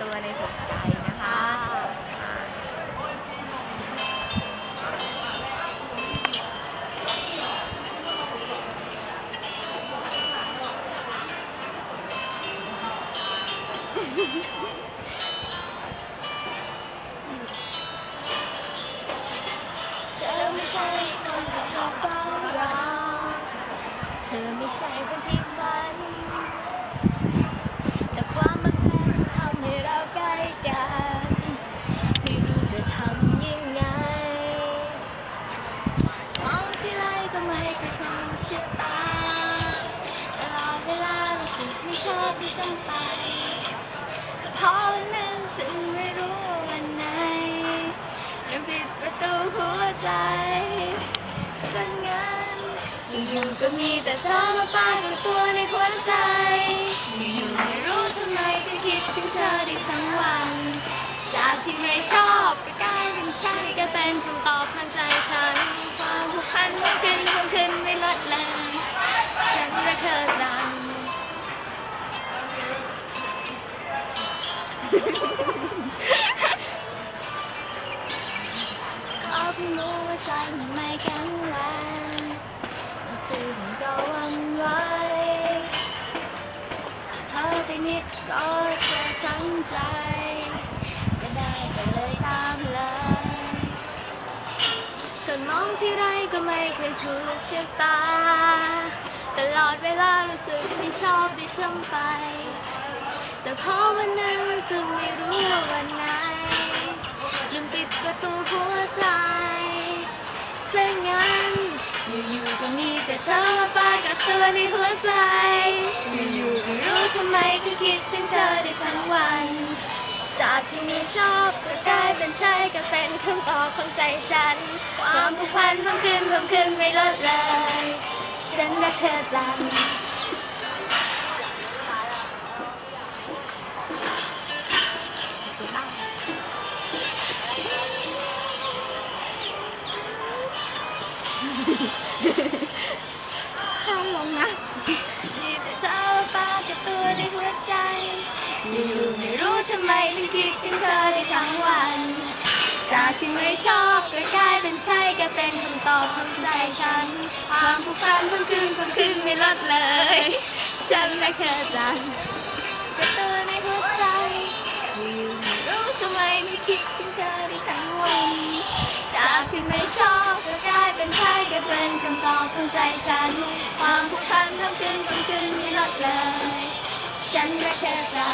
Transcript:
ตัวในหัวใจนะคะอืม ชะตาตลอดเวลารู้สึกไม่ชอบที่ต้องไปแต่พอวันนั้นซึ่งไม่รู้วันไหนยังปิดประตูหัวใจซะงั้นอยู่ๆก็มีแต่เธอมาปรากฏตัวในหัวใจ ขอเพิ่งรู้ว่าใจมันไม่แข็งแรงตื่นก็หวันไหวเธอไปนิดก็จะทั้งใจ ก็ได้ก็เลยตามเลยส่วนมองที่ไรก็ไม่เคยถูกชะตา ตลอดเวลารู้สึกไม่ชอบด้วยซ้ำไป แต่พอวันนั้นจึงไม่รู้ว่าวันไหนลืมปิดประตูหัวใจซะงั้น อยู่ๆก็มีแต่เธอมาปากฏตัวในหัวใจ อยู่ๆไม่รู้ทำไมถึงคิดถึงเธอได้ทั้งวัน จากที่ม่ชอบก็กลายเป็นใช่ก็เป็นคำตอบของใจฉัน ความผูกพันเพิ่มขึ้นเพิ่มขึ้นไม่ลดเลย ฉันรักเธอจัง ห้ามลงนะมีแต่เธอปากับตัวในหัวใจอยู่ไม่รู้ทำไมถึงคิดถึงเธอได้ทั้งวันจากที่ไม่ชอบก็กลายเป็นใช่ก็เป็นคำตอบของใจฉันความผูกพันเพิ่มขึ้นเพิ่มขึ้นไม่ลดเลยฉันรักเธอจังกับตัวในหัวใจอยู่ไม่รู้ทำไมไม่คิดถึงเธอได้ทั้ง คำตอบของใจฉัน ความผูกพันทั้งคืนทั้งคืนไม่ลดเลย ฉันรักเธอจัง